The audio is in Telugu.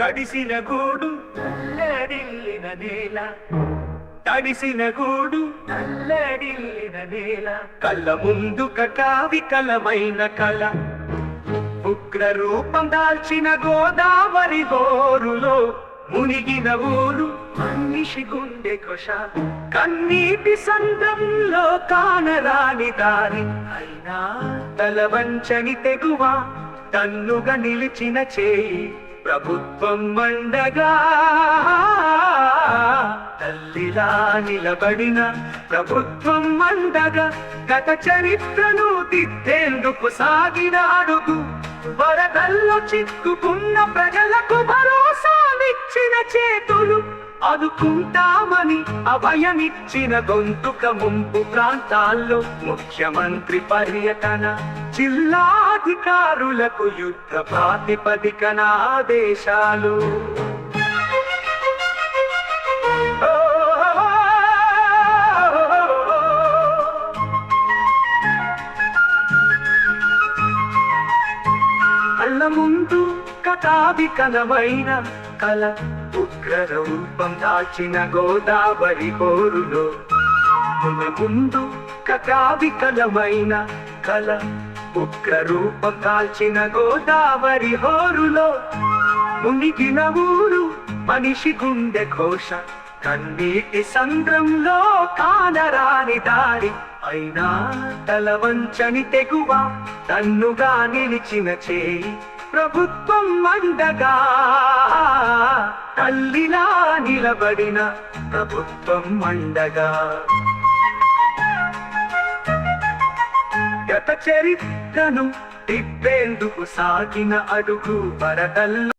తడిసిన గూడు నల్లడిల్లిన నేల. తడిసిన గూడు నల్లడిల్లిన నేల. కళ్ళ ముందు కటావి కలమైన కళ. ఉగ్ర రూపం దాల్చిన గోదావరి గోరులో మునిగిన ఊరు మనిషి గుండె కొష. కన్నీటి సంద్రంలో కానరాని దారి. అయినా తల వంచని తెగువ తన్నుగా నిలిచిన చేయి. ప్రభుత్వం మండగా తల్లిలా నిలబడిన ప్రభుత్వం మండగా గత చరిత్రను తిద్దేందుకు సాగిన అడుగు. వరదల్లో చిక్కుకున్న ప్రజలకు భరోసానిచ్చిన చేతులు అదుకుంటామని అభయమిచ్చిన గొంతుక ముంపు ప్రాంతాల్లో ముఖ్యమంత్రి పర్యటన జిల్లాధికారులకు యుద్ధ ప్రాతిపదికన ఆదేశాలు. ముందు కటాది కనమైన కల ఉగ్ర రూపం దాచిన గోదావరి కోరులో. మన ముందు కటాది కలమైన కల ఉగ్ర రూపం దాల్చిన గోదావరి హోరులో. మునిగిన ఊరు మనిషి గుండె ఘోష కన్నీటి సంద్రంలో కానరాని దారి. అయినా తల వంచని తెగువ తన్నుగా నిలిచిన చేయి ప్రభుత్వం మండగా తల్లిలా నిలబడిన ప్రభుత్వం మండగా గత చరిత్రను తిప్పేందుకు సాగిన అడుగు వరదల్లో